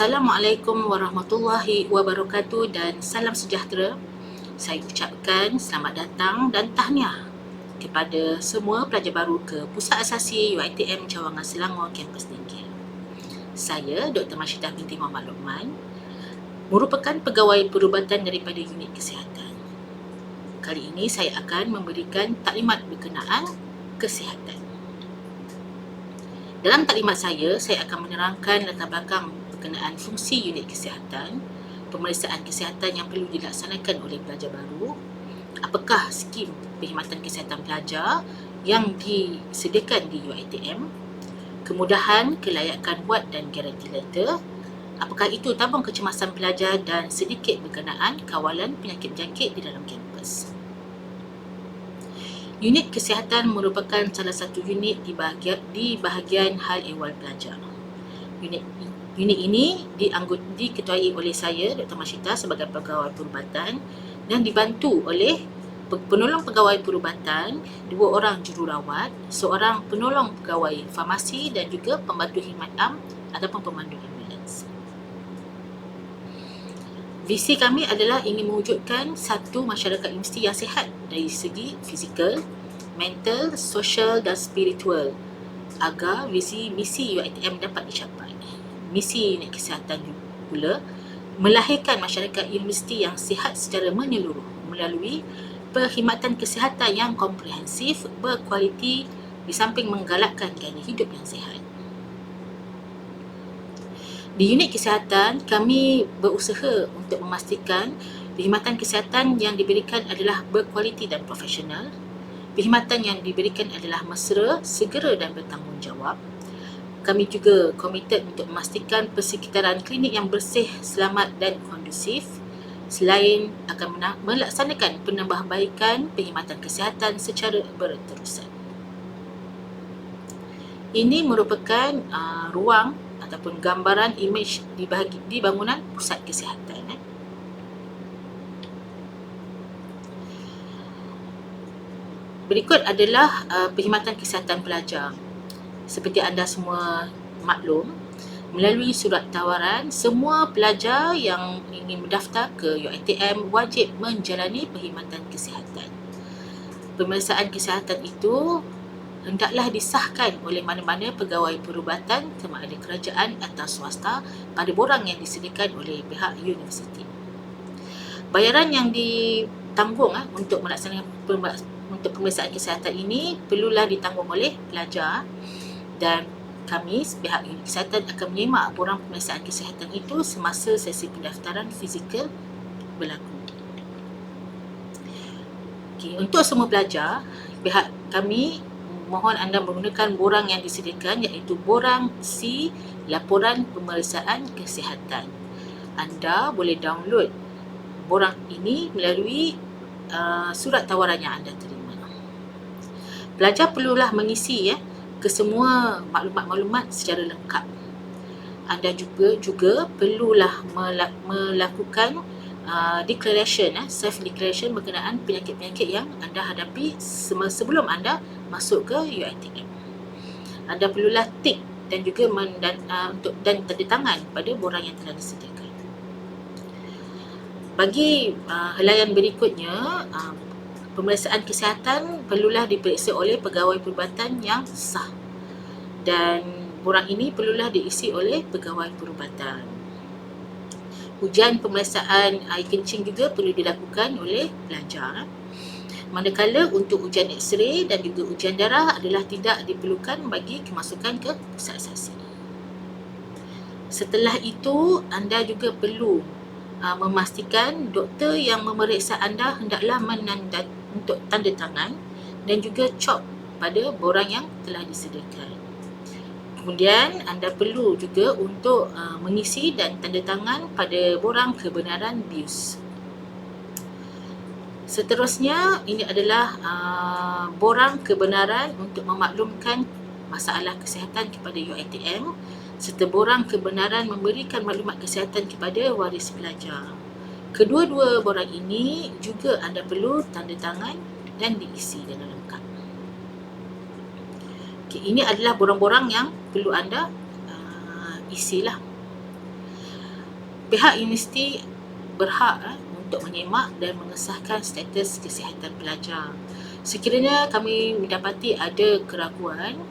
Assalamualaikum warahmatullahi wabarakatuh dan salam sejahtera. Saya ucapkan selamat datang dan tahniah kepada semua pelajar baru ke Pusat Asasi UiTM Cawangan Selangor Kampus Tinggi. Saya Dr. Masyidah binti Muhammad Luqman merupakan pegawai perubatan daripada unit kesihatan. Kali ini saya akan memberikan taklimat berkenaan kesihatan. Dalam taklimat saya, saya akan menerangkan latar belakang berkenaan fungsi unit kesihatan, pemeriksaan kesihatan yang perlu dilaksanakan oleh pelajar baru, apakah skim perkhidmatan kesihatan pelajar yang disediakan di UiTM, kemudahan, kelayakan buat dan garanti letter, apakah itu tabung kecemasan pelajar dan sedikit berkenaan kawalan penyakit jangkit di dalam kampus. Unit kesihatan merupakan salah satu unit di bahagian, di bahagian hal ehwal pelajar. Unit Unit ini dianggut, diketuai oleh saya, Dr. Masyita sebagai pegawai perubatan dan dibantu oleh penolong pegawai perubatan, dua orang jururawat, seorang penolong pegawai farmasi dan juga pembantu khidmat am ataupun pemandu ambulans. Visi kami adalah ingin mewujudkan satu masyarakat universiti yang sihat dari segi fizikal, mental, sosial dan spiritual agar visi misi UiTM dapat dicapai misi unit kesihatan pula melahirkan masyarakat universiti yang sihat secara menyeluruh melalui perkhidmatan kesihatan yang komprehensif, berkualiti di samping menggalakkan gaya hidup yang sihat. Di unit kesihatan, kami berusaha untuk memastikan perkhidmatan kesihatan yang diberikan adalah berkualiti dan profesional, perkhidmatan yang diberikan adalah mesra, segera dan bertanggungjawab, kami juga komited untuk memastikan persekitaran klinik yang bersih, selamat dan kondusif selain akan melaksanakan penambahbaikan perkhidmatan kesihatan secara berterusan. Ini merupakan uh, ruang ataupun gambaran imej di, bahagi, di bangunan pusat kesihatan. Eh. Berikut adalah uh, perkhidmatan kesihatan pelajar seperti anda semua maklum melalui surat tawaran semua pelajar yang ingin mendaftar ke UiTM wajib menjalani perkhidmatan kesihatan. Pemeriksaan kesihatan itu hendaklah disahkan oleh mana-mana pegawai perubatan sama ada kerajaan atau swasta pada borang yang disediakan oleh pihak universiti. Bayaran yang ditanggung ah, untuk melaksanakan untuk pemeriksaan kesihatan ini perlulah ditanggung oleh pelajar dan kami pihak unit kesihatan akan menyemak borang pemeriksaan kesihatan itu semasa sesi pendaftaran fizikal berlaku. Okay, untuk semua pelajar, pihak kami mohon anda menggunakan borang yang disediakan iaitu borang C laporan pemeriksaan kesihatan. Anda boleh download borang ini melalui uh, surat tawaran yang anda terima. Pelajar perlulah mengisi ya ke semua maklumat-maklumat secara lengkap. Anda juga juga perlulah melakukan uh, declaration, eh, self declaration berkenaan penyakit-penyakit yang anda hadapi sebelum anda masuk ke UiTM. Anda perlulah tick dan juga men, dan, uh, untuk dan tanda tangan pada borang yang telah disediakan. Bagi uh, helaian berikutnya, uh, pemeriksaan kesihatan perlulah diperiksa oleh pegawai perubatan yang sah dan borang ini perlulah diisi oleh pegawai perubatan. Ujian pemeriksaan air kencing juga perlu dilakukan oleh pelajar. Manakala untuk ujian X-ray dan juga ujian darah adalah tidak diperlukan bagi kemasukan ke pusat asasi. Setelah itu, anda juga perlu uh, memastikan doktor yang memeriksa anda hendaklah menandat, untuk tanda tangan dan juga cop pada borang yang telah disediakan. Kemudian anda perlu juga untuk uh, mengisi dan tanda tangan pada borang kebenaran BIUS. Seterusnya ini adalah uh, borang kebenaran untuk memaklumkan masalah kesihatan kepada UiTM serta borang kebenaran memberikan maklumat kesihatan kepada waris pelajar. Kedua-dua borang ini juga anda perlu tanda tangan dan diisi dengan lengkap. Okay, ini adalah borang-borang yang perlu anda uh, isilah. pihak universiti berhak eh, untuk menyemak dan mengesahkan status kesihatan pelajar. Sekiranya kami mendapati ada keraguan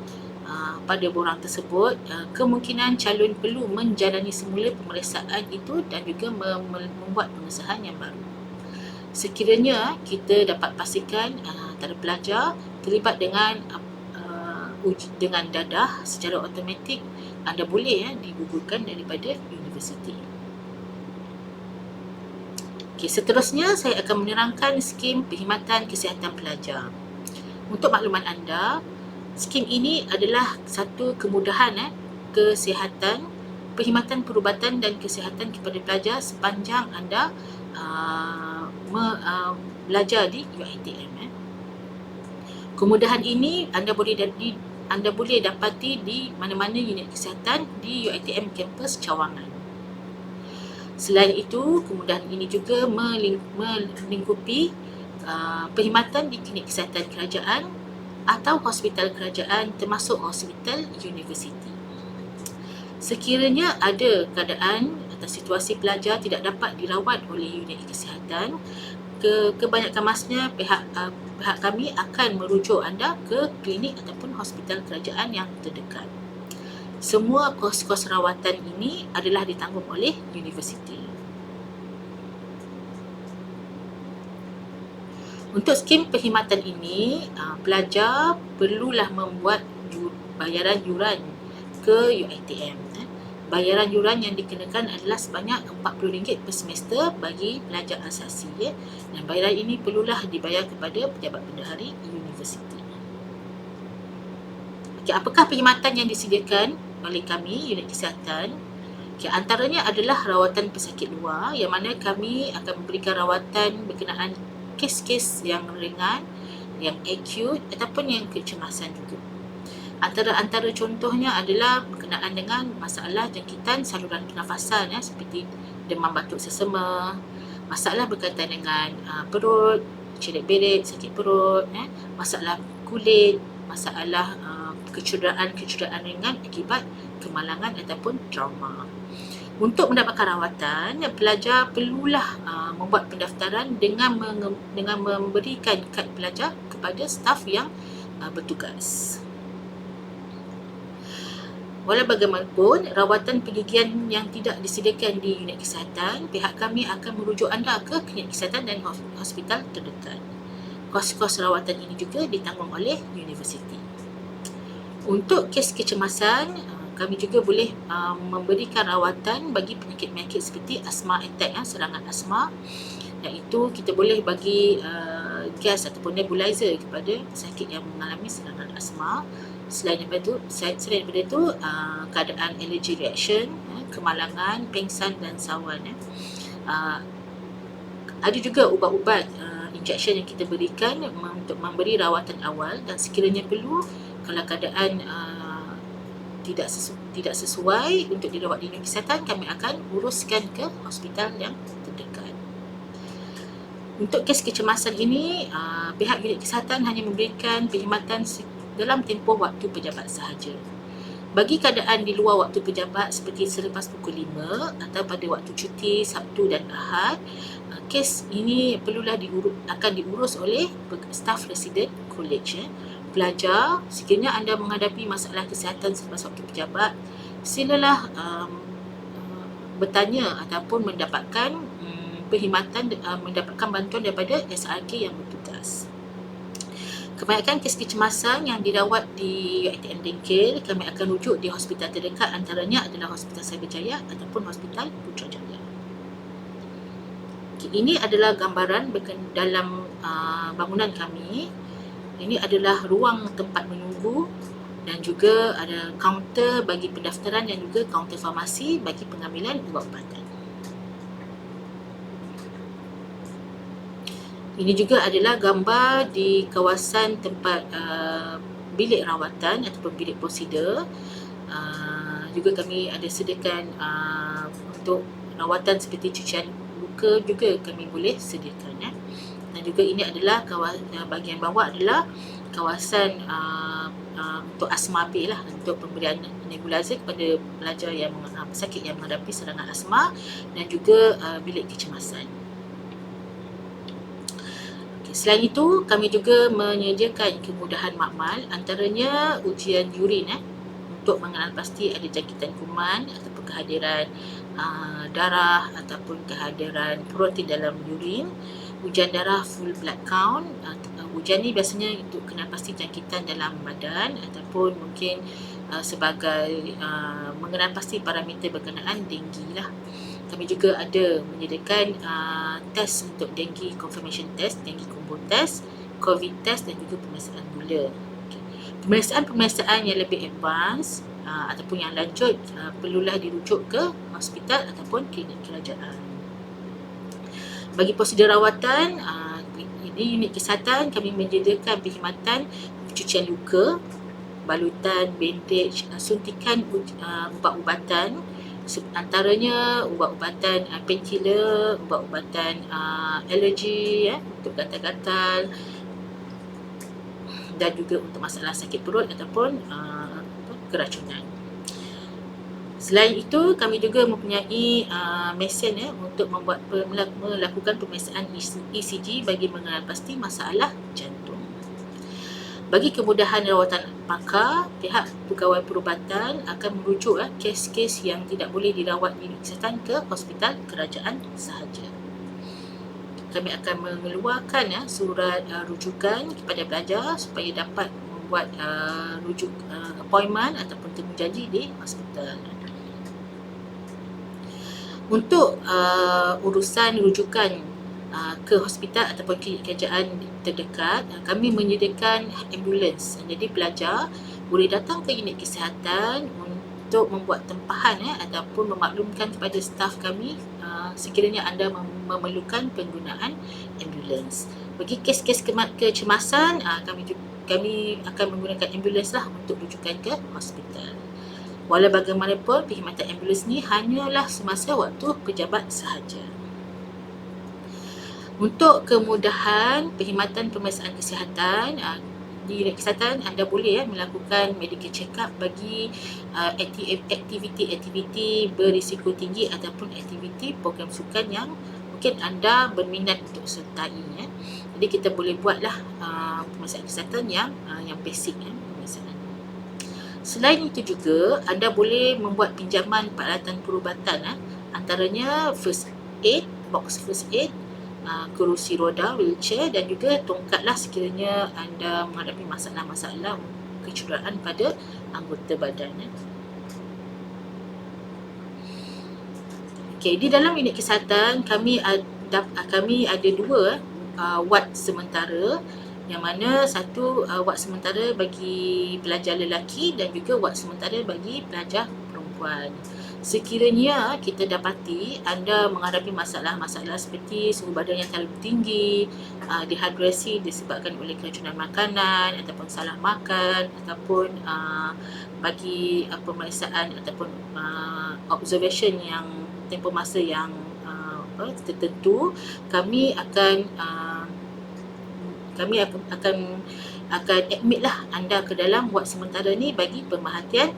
uh, pada borang tersebut, uh, kemungkinan calon perlu menjalani semula pemeriksaan itu dan juga membuat pengesahan yang baru. Sekiranya kita dapat pastikan uh, antara pelajar terlibat dengan uji, dengan dadah secara automatik, anda boleh ya, digugurkan daripada universiti. Okay, seterusnya saya akan menerangkan skim perkhidmatan kesihatan pelajar. Untuk makluman anda, skim ini adalah satu kemudahan eh, kesihatan, perkhidmatan perubatan dan kesihatan kepada pelajar sepanjang anda uh, me, uh, belajar di UiTM. Eh. Kemudahan ini anda boleh di, anda boleh dapati di mana-mana unit kesihatan di UiTM kampus Cawangan. Selain itu, kemudahan ini juga meling- melingkupi uh, perkhidmatan di klinik kesihatan kerajaan atau hospital kerajaan termasuk hospital universiti. Sekiranya ada keadaan atau situasi pelajar tidak dapat dirawat oleh unit kesihatan, ke kebanyakan masnya pihak uh, pihak kami akan merujuk anda ke klinik ataupun hospital kerajaan yang terdekat semua kos-kos rawatan ini adalah ditanggung oleh universiti. Untuk skim perkhidmatan ini, ah, pelajar perlulah membuat bayaran yuran ke UiTM. Eh. Bayaran yuran yang dikenakan adalah sebanyak RM40 per semester bagi pelajar asasi. Ya. Dan bayaran ini perlulah dibayar kepada pejabat bendahari universiti. Okay, apakah perkhidmatan yang disediakan oleh kami unit kesihatan okay, antaranya adalah rawatan pesakit luar yang mana kami akan memberikan rawatan berkenaan kes-kes yang ringan yang acute ataupun yang kecemasan juga antara-antara contohnya adalah berkenaan dengan masalah jangkitan saluran pernafasan ya, seperti demam batuk sesama masalah berkaitan dengan uh, perut cerit-berit, sakit perut ya, masalah kulit masalah uh, kecederaan-kecederaan ringan akibat kemalangan ataupun trauma. Untuk mendapatkan rawatan, pelajar perlulah uh, membuat pendaftaran dengan menge- dengan memberikan kad pelajar kepada staf yang uh, bertugas. Walau bagaimanapun, rawatan pergigian yang tidak disediakan di unit kesihatan, pihak kami akan merujuk anda ke klinik kesihatan dan hospital terdekat. Kos-kos rawatan ini juga ditanggung oleh universiti. Untuk kes kecemasan, kami juga boleh uh, memberikan rawatan bagi penyakit-penyakit seperti asma attack, ya, serangan asma. Dan itu kita boleh bagi uh, gas ataupun nebulizer kepada pesakit yang mengalami serangan asma. Selain daripada itu, selain daripada itu uh, keadaan allergy reaction, uh, kemalangan, pengsan dan sawan. Uh, ada juga ubat-ubat uh, injection yang kita berikan untuk memberi rawatan awal dan sekiranya perlu kalau keadaan uh, tidak sesu- tidak sesuai untuk dirawat di unit kesihatan kami akan uruskan ke hospital yang terdekat. Untuk kes kecemasan ini, uh, pihak unit kesihatan hanya memberikan perkhidmatan dalam tempoh waktu pejabat sahaja. Bagi keadaan di luar waktu pejabat seperti selepas pukul 5 atau pada waktu cuti Sabtu dan Ahad, uh, kes ini perlulah diurus, akan diurus oleh staf resident college. Eh pelajar, sekiranya anda menghadapi masalah kesihatan selepas waktu pejabat, silalah um, bertanya ataupun mendapatkan um, perkhidmatan, uh, mendapatkan bantuan daripada SRK yang bertugas. Kebanyakan kes kecemasan yang dirawat di UiTM Dengkil, kami akan rujuk di hospital terdekat antaranya adalah Hospital Cyberjaya ataupun Hospital Putrajaya. Okay, ini adalah gambaran dalam uh, bangunan kami ini adalah ruang tempat menunggu dan juga ada kaunter bagi pendaftaran dan juga kaunter farmasi bagi pengambilan ubat-ubatan. Ini juga adalah gambar di kawasan tempat uh, bilik rawatan ataupun bilik prosedur. Uh, juga kami ada sediakan uh, untuk rawatan seperti cucian luka juga kami boleh sediakan. Eh dan juga ini adalah kawasan bahagian bawah adalah kawasan uh, uh, untuk asma B lah untuk pemberian nebulizer kepada pelajar yang uh, pesakit yang menghadapi serangan asma dan juga uh, bilik kecemasan. Selain itu, kami juga menyediakan kemudahan makmal antaranya ujian urin eh, untuk mengenal pasti ada jangkitan kuman ataupun kehadiran uh, darah ataupun kehadiran protein dalam urin ujian darah full blood count uh, ujian ni biasanya untuk kenal pasti jangkitan dalam badan ataupun mungkin uh, sebagai uh, mengenal pasti parameter berkenaan denggi lah kami juga ada menyediakan uh, test untuk denggi confirmation test, denggi combo test, covid test dan juga pemeriksaan gula. Pemeriksaan-pemeriksaan yang lebih advance uh, ataupun yang lanjut uh, perlulah dirujuk ke hospital ataupun klinik kerajaan. Bagi prosedur rawatan, uh, di unit kesihatan kami menyediakan perkhidmatan pencucian luka, balutan, bandage, uh, suntikan uh, ubat-ubatan antaranya ubat-ubatan uh, painkiller, ubat-ubatan uh, alergi ya, untuk gatal-gatal dan juga untuk masalah sakit perut ataupun uh, keracunan. Selain itu, kami juga mempunyai uh, mesin ya, untuk membuat melakukan pemeriksaan ECG bagi mengenal pasti masalah jantung. Bagi kemudahan rawatan pakar, pihak pegawai perubatan akan merujuk ya, kes-kes yang tidak boleh dirawat di kesihatan ke hospital kerajaan sahaja. Kami akan mengeluarkan ya, surat uh, rujukan kepada pelajar supaya dapat membuat uh, rujuk uh, appointment ataupun temu janji di hospital untuk uh, urusan rujukan uh, ke hospital ataupun klinik kerajaan terdekat uh, kami menyediakan ambulans. Jadi pelajar boleh datang ke unit kesihatan untuk membuat tempahan eh, ataupun memaklumkan kepada staf kami uh, sekiranya anda mem- memerlukan penggunaan ambulans. Bagi kes-kes kecemasan uh, kami kami akan menggunakan ambulans lah untuk rujukan ke hospital Walau bagaimanapun, perkhidmatan ambulans ni hanyalah semasa waktu pejabat sahaja. Untuk kemudahan perkhidmatan pemeriksaan kesihatan, ah, di kesihatan anda boleh ya, melakukan medical check up bagi uh, aktiviti-aktiviti berisiko tinggi ataupun aktiviti program sukan yang mungkin anda berminat untuk sertai ya. Jadi kita boleh buatlah uh, pemeriksaan kesihatan yang uh, yang basic ya. Selain itu juga, anda boleh membuat pinjaman peralatan perubatan eh. antaranya first aid, box first aid, uh, kerusi roda, wheelchair dan juga tongkatlah sekiranya anda menghadapi masalah-masalah kecederaan pada anggota badan. Eh. Okay, di dalam unit kesihatan kami ada kami ada dua uh, ward sementara yang mana satu uh, wad sementara bagi pelajar lelaki dan juga wad sementara bagi pelajar perempuan. Sekiranya kita dapati anda menghadapi masalah-masalah seperti suhu badan yang terlalu tinggi, uh, dehidrasi disebabkan oleh keracunan makanan ataupun salah makan ataupun uh, bagi uh, pemeriksaan ataupun uh, observation yang tempoh masa yang uh, tertentu, kami akan uh, kami akan akan akan admit lah anda ke dalam wad sementara ni bagi pemerhatian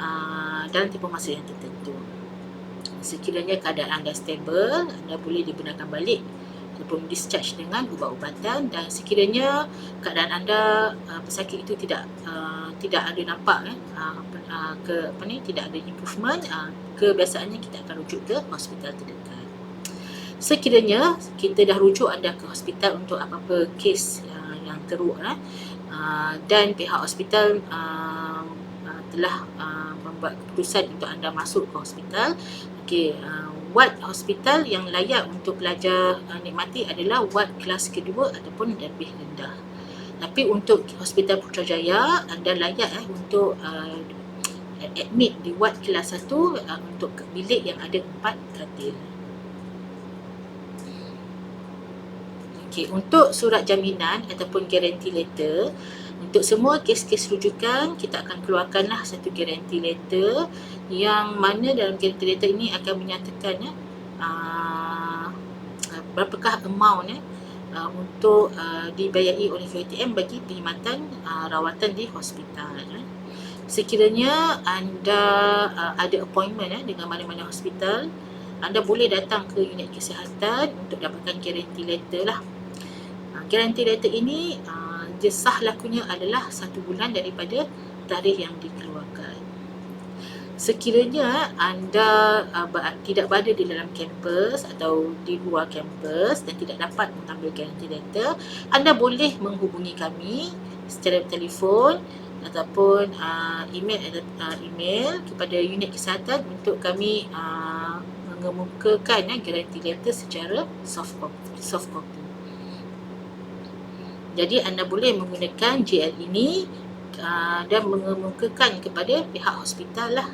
uh, dalam tempoh masa yang tertentu. Sekiranya keadaan anda stable, anda boleh dibenarkan balik ataupun discharge dengan ubat-ubatan dan sekiranya keadaan anda uh, pesakit itu tidak uh, tidak ada nampak eh, uh, ke apa ni tidak ada improvement uh, kebiasaannya kita akan rujuk ke hospital terdekat. Sekiranya kita dah rujuk anda ke hospital untuk apa-apa kes uh, yang teruk eh, uh, dan pihak hospital uh, uh, telah uh, membuat keputusan untuk anda masuk ke hospital, okey, uh, ward hospital yang layak untuk pelajar uh, nikmati adalah ward kelas kedua ataupun lebih rendah. Tapi untuk hospital Putrajaya, anda layak eh, untuk uh, admit di ward kelas 1 uh, untuk bilik yang ada empat katil. Okey, untuk surat jaminan ataupun guarantee letter, untuk semua kes-kes rujukan, kita akan keluarkanlah satu guarantee letter yang mana dalam guarantee letter ini akan menyatakan ya, uh, berapakah amount ya, uh, untuk uh, dibayari oleh UiTM bagi perkhidmatan rawatan di hospital. Eh. Sekiranya anda uh, ada appointment eh, dengan mana-mana hospital, anda boleh datang ke unit kesihatan untuk dapatkan guarantee letter lah. Guarantee letter ini uh, dia sah lakunya adalah satu bulan daripada tarikh yang dikeluarkan. Sekiranya anda uh, tidak berada di dalam kampus atau di luar kampus dan tidak dapat mengambil guarantee letter, anda boleh menghubungi kami secara telefon ataupun uh, email uh, email kepada unit kesihatan untuk kami uh, mengemukakan uh, guarantee letter secara soft copy. Soft copy. Jadi anda boleh menggunakan GL ini uh, dan mengemukakan kepada pihak hospital lah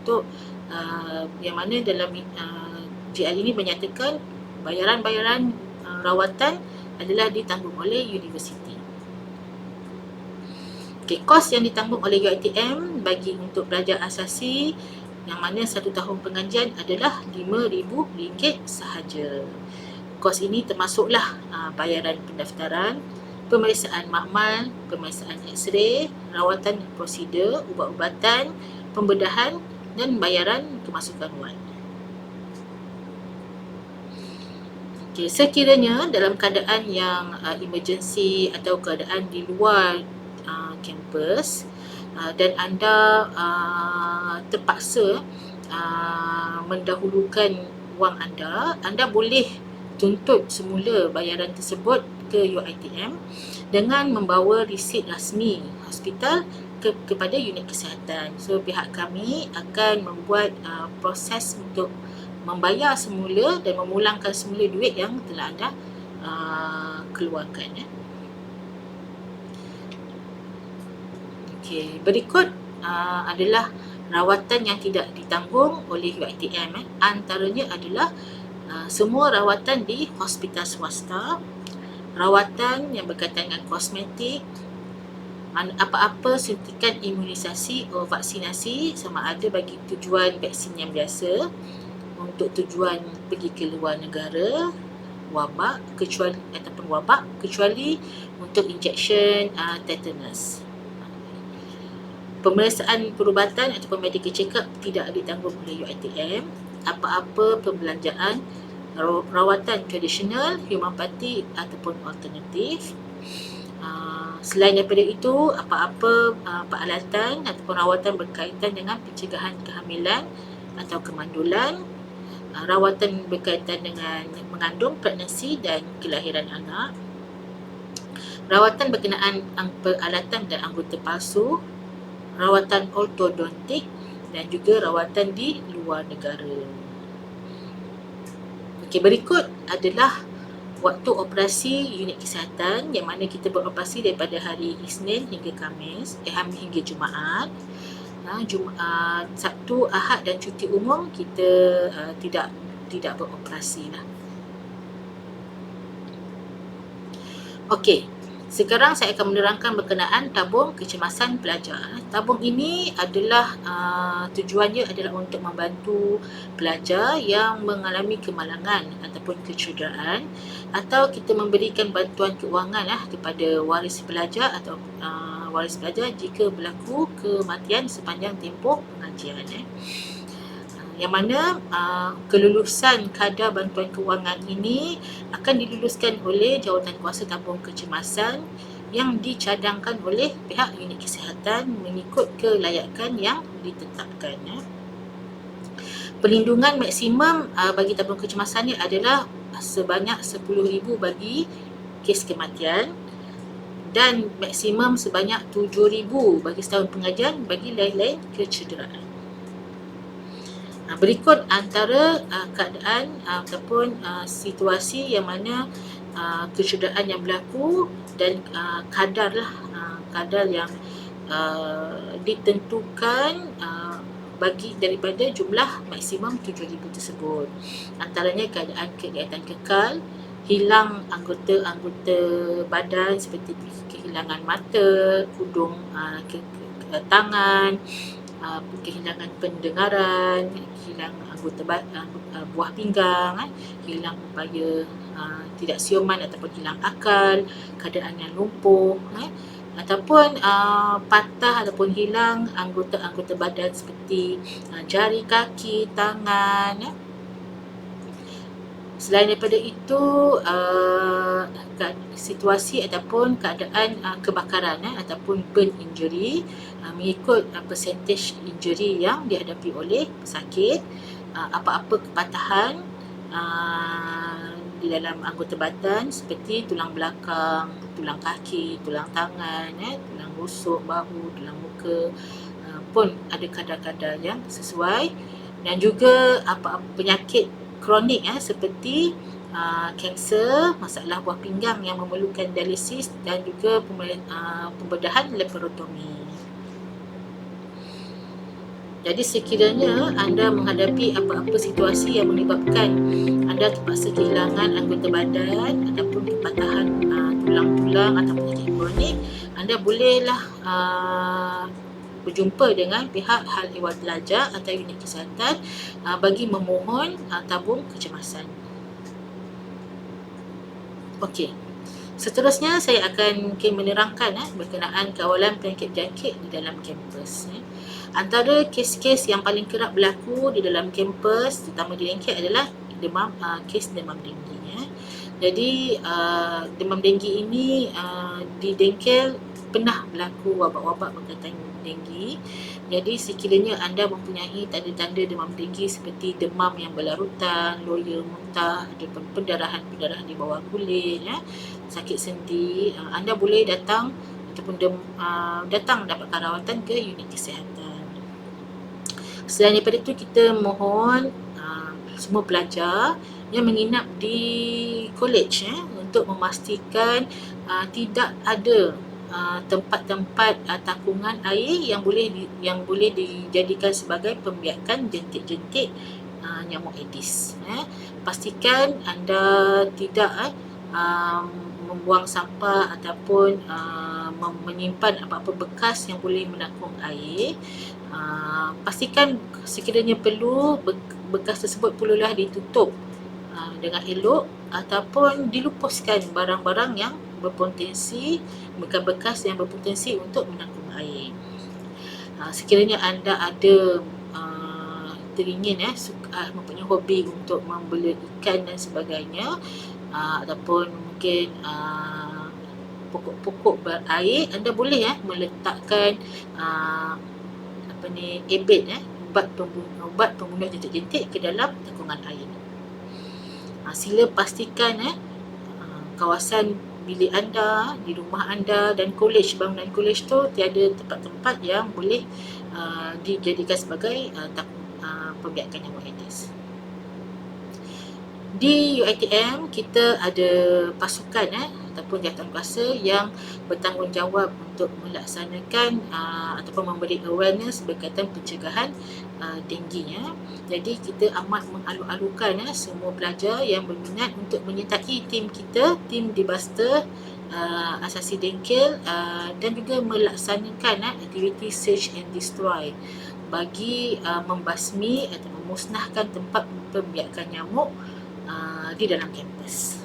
untuk uh, yang mana dalam uh, GL ini menyatakan bayaran-bayaran uh, rawatan adalah ditanggung oleh universiti. Okay, kos yang ditanggung oleh UiTM bagi untuk pelajar asasi yang mana satu tahun pengajian adalah RM5,000 sahaja. Kos ini termasuklah uh, bayaran pendaftaran, pemeriksaan makmal, pemeriksaan X-ray, rawatan prosedur, ubat-ubatan, pembedahan dan bayaran kemasukan wad. Okay, sekiranya dalam keadaan yang uh, emergency atau keadaan di luar uh, kampus uh, dan anda uh, terpaksa uh, mendahulukan wang anda, anda boleh tuntut semula bayaran tersebut ke UiTM dengan membawa risit rasmi hospital ke, kepada unit kesihatan. So pihak kami akan membuat uh, proses untuk membayar semula dan memulangkan semula duit yang telah anda uh, keluarkan. Ya. Okey, berikut uh, adalah rawatan yang tidak ditanggung oleh UiTM. Eh. Antaranya adalah uh, semua rawatan di hospital swasta, rawatan yang berkaitan dengan kosmetik, apa-apa suntikan imunisasi atau vaksinasi sama ada bagi tujuan vaksin yang biasa untuk tujuan pergi ke luar negara wabak kecuali ataupun wabak kecuali untuk injection uh, tetanus. Pemeriksaan perubatan ataupun medical check up tidak ditanggung oleh UiTM apa-apa perbelanjaan rawatan tradisional homeopati ataupun alternatif. Ah, selain daripada itu, apa-apa uh, peralatan ataupun rawatan berkaitan dengan pencegahan kehamilan atau kemandulan, uh, rawatan berkaitan dengan mengandung pregnancy dan kelahiran anak, rawatan berkenaan peralatan dan anggota palsu, rawatan ortodontik dan juga rawatan di luar negara. Okey, berikut adalah waktu operasi unit kesihatan yang mana kita beroperasi daripada hari Isnin hingga Khamis, eh hingga Jumaat. Ha, Jumaat, Sabtu, Ahad dan cuti umum kita uh, tidak tidak beroperasi lah. Okey, sekarang saya akan menerangkan berkenaan tabung kecemasan pelajar. Tabung ini adalah uh, tujuannya adalah untuk membantu pelajar yang mengalami kemalangan ataupun kecederaan atau kita memberikan bantuan keuangan lah kepada waris pelajar atau uh, waris pelajar jika berlaku kematian sepanjang tempoh pengajian. Eh yang mana uh, kelulusan kadar bantuan kewangan ini akan diluluskan oleh jawatan kuasa tabung kecemasan yang dicadangkan oleh pihak unit kesihatan mengikut kelayakan yang ditetapkan ya. Perlindungan maksimum uh, bagi tabung kecemasan ini adalah sebanyak 10,000 bagi kes kematian dan maksimum sebanyak 7,000 bagi setahun pengajian bagi lain-lain kecederaan. Ha, berikut antara uh, keadaan uh, ataupun uh, situasi yang mana uh, kecederaan yang berlaku dan uh, kadar lah uh, kadar yang uh, ditentukan uh, bagi daripada jumlah maksimum 7000 tersebut. Antaranya keadaan kegiatan kekal hilang anggota-anggota badan seperti kehilangan mata, hudung, uh, ke, ke, tangan, uh, kehilangan pendengaran, hilang anggota buah pinggang, uh, hilang upaya uh, tidak siuman ataupun hilang akal, keadaan yang lumpuh eh, ataupun uh, patah ataupun hilang anggota-anggota badan seperti uh, jari kaki, tangan eh. Selain daripada itu, uh, situasi ataupun keadaan uh, kebakaran eh, ataupun burn injury uh, mengikut uh, percentage injury yang dihadapi oleh pesakit, uh, apa-apa kepatahan uh, di dalam anggota badan seperti tulang belakang, tulang kaki, tulang tangan, eh, tulang rusuk, bahu, tulang muka uh, pun ada kadar-kadar yang sesuai. Dan juga apa-apa penyakit kronik eh, seperti kanser, masalah buah pinggang yang memerlukan dialisis dan juga uh, pembedahan laparotomi. Jadi sekiranya anda menghadapi apa-apa situasi yang menyebabkan anda terpaksa kehilangan anggota badan ataupun kepatahan uh, tulang-tulang atau penyakit kronik, anda bolehlah uh, berjumpa dengan pihak hal ehwal pelajar atau unit kesihatan uh, bagi memohon uh, tabung kecemasan. Okey. Seterusnya saya akan mungkin menerangkan eh, berkenaan kawalan penyakit jangkit di dalam kampus. Eh. Antara kes-kes yang paling kerap berlaku di dalam kampus, terutama di Dengki adalah demam, uh, kes demam denggi. Eh. Jadi uh, demam denggi ini uh, di Dengkel pernah berlaku wabak-wabak berkaitan denggi. Jadi sekiranya anda mempunyai tanda-tanda demam denggi seperti demam yang berlarutan, loya, muntah, ada pendarahan-pendarahan di bawah kulit, ya, sakit sendi, uh, anda boleh datang ataupun dem, uh, datang dapatkan rawatan ke unit kesihatan. Selain daripada itu kita mohon uh, semua pelajar yang menginap di college ya, untuk memastikan uh, tidak ada Uh, tempat-tempat uh, takungan air yang boleh di, yang boleh dijadikan sebagai pembiakan jentik-jentik uh, nyamuk Aedes. Eh. Pastikan anda tidak eh, um, membuang sampah ataupun uh, menyimpan apa-apa bekas yang boleh menakung air. Uh, pastikan sekiranya perlu bekas tersebut perlulah ditutup uh, dengan elok ataupun dilupuskan barang-barang yang berpotensi bekas-bekas yang berpotensi untuk menanggung air. Uh, sekiranya anda ada uh, teringin eh, suka, uh, mempunyai hobi untuk membeli ikan dan sebagainya uh, ataupun mungkin uh, pokok-pokok berair, anda boleh eh, meletakkan uh, apa ni, ebit eh, ubat pembunuh, ubat pembunuh jentik-jentik ke dalam takungan air. Uh, sila pastikan eh, uh, kawasan bilik anda, di rumah anda dan kolej, bangunan kolej tu tiada tempat-tempat yang boleh uh, dijadikan sebagai uh, tak, uh, pembiakan yang Aedes. Di UiTM kita ada pasukan eh, ataupun kuasa yang bertanggungjawab untuk melaksanakan uh, ataupun memberi awareness berkaitan pencegahan uh, denggi ya. Jadi kita amat mengalu-alukan ya, semua pelajar yang berminat untuk menyertai tim kita, tim di Buster uh, asasi dengkel uh, dan juga melaksanakan uh, aktiviti search and destroy bagi uh, membasmi atau memusnahkan tempat pembiakan nyamuk Uh, di dalam kampus.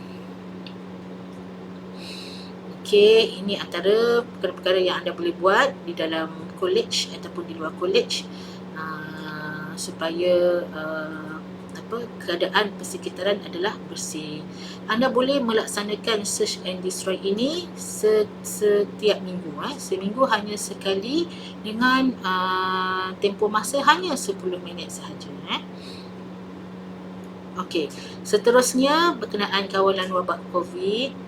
Okey, ini antara perkara-perkara yang anda boleh buat di dalam college ataupun di luar college uh, supaya uh, apa keadaan persekitaran adalah bersih. Anda boleh melaksanakan search and destroy ini setiap minggu eh. Seminggu hanya sekali dengan uh, tempoh masa hanya 10 minit sahaja eh. Okey, seterusnya berkenaan kawalan wabak COVID.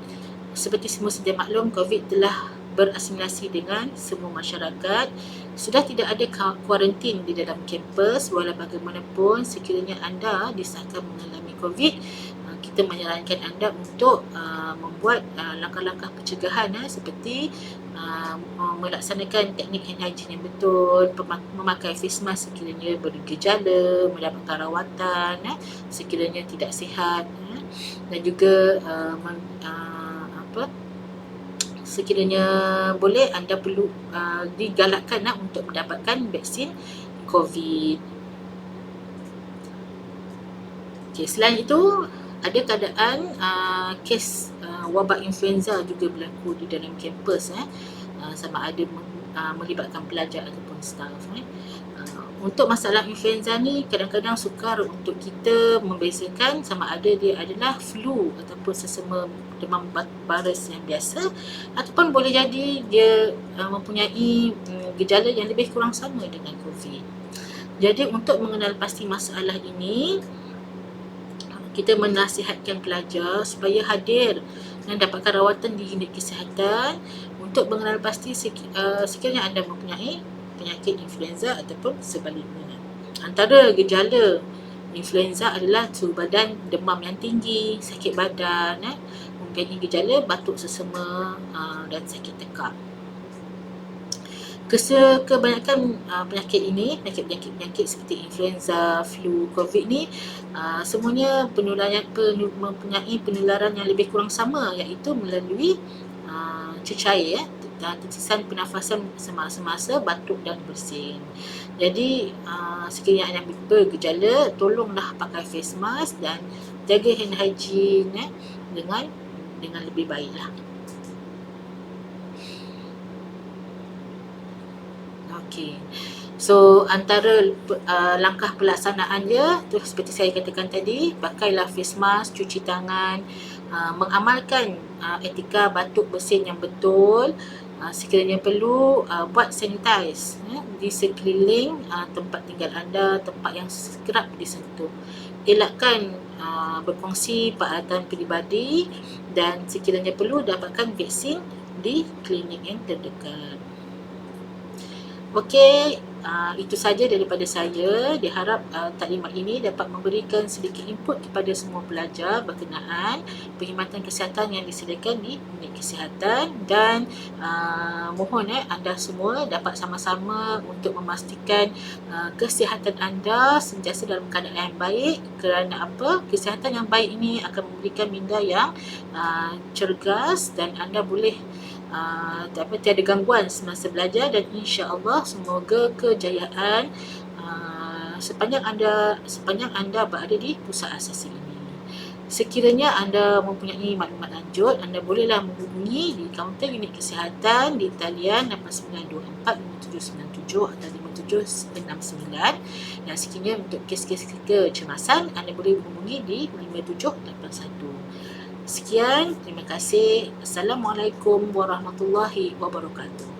Seperti semua sedia maklum, COVID telah berasimilasi dengan semua masyarakat. Sudah tidak ada kuarantin di dalam kampus walau bagaimanapun sekiranya anda disahkan mengalami COVID, kita menyarankan anda untuk uh, membuat uh, langkah-langkah pencegahan uh, seperti uh, melaksanakan teknik hand hygiene yang betul, memakai face mask sekiranya bergejala, mendapatkan rawatan uh, sekiranya tidak sihat uh, dan juga uh, uh, apa sekiranya boleh anda perlu uh, digalakkan uh, untuk mendapatkan vaksin COVID. Okay, selain itu ada keadaan uh, kes uh, wabak influenza juga berlaku di dalam kampus eh uh, sama ada uh, melibatkan pelajar ataupun staff eh untuk masalah influenza ni kadang-kadang sukar untuk kita membezakan sama ada dia adalah flu ataupun sesama demam baris yang biasa ataupun boleh jadi dia uh, mempunyai um, gejala yang lebih kurang sama dengan COVID. Jadi untuk mengenal pasti masalah ini kita menasihatkan pelajar supaya hadir dan dapatkan rawatan di unit kesihatan untuk mengenal pasti uh, sekiranya anda mempunyai penyakit influenza ataupun sebaliknya. Antara gejala influenza adalah tu badan demam yang tinggi, sakit badan, eh, mempunyai gejala batuk sesama uh, dan sakit tekak. Kebanyakan uh, penyakit ini, penyakit-penyakit seperti influenza, flu, covid ni uh, semuanya penularan penul, mempunyai penularan yang lebih kurang sama iaitu melalui uh, cecair ya dan tetisan pernafasan semasa-masa batuk dan bersin. Jadi uh, sekiranya anda bergejala tolonglah pakai face mask dan jaga hand hygiene eh, dengan dengan lebih baiklah. Okey. So antara uh, langkah pelaksanaan dia tu seperti saya katakan tadi, pakailah face mask, cuci tangan, uh, mengamalkan uh, etika batuk bersin yang betul. Uh, sekiranya perlu uh, buat sanitize ya, di sekeliling uh, tempat tinggal anda, tempat yang kerap disentuh. Elakkan uh, berkongsi peralatan peribadi dan sekiranya perlu dapatkan vaksin di klinik yang terdekat. Okey, uh, itu saja daripada saya. Diharap uh, taklimat ini dapat memberikan sedikit input kepada semua pelajar berkenaan perkhidmatan kesihatan yang disediakan di unit kesihatan dan uh, mohon eh anda semua dapat sama-sama untuk memastikan uh, kesihatan anda sentiasa dalam keadaan yang baik kerana apa? Kesihatan yang baik ini akan memberikan minda yang uh, cergas dan anda boleh uh, tiada gangguan semasa belajar dan insya-Allah semoga kejayaan uh, sepanjang anda sepanjang anda berada di pusat asasi ini. Sekiranya anda mempunyai maklumat lanjut, anda bolehlah menghubungi di kaunter unit kesihatan di talian 8924 5797 atau 5769 dan sekiranya untuk kes-kes kecemasan anda boleh menghubungi di 5781. Sekian, terima kasih. Assalamualaikum warahmatullahi wabarakatuh.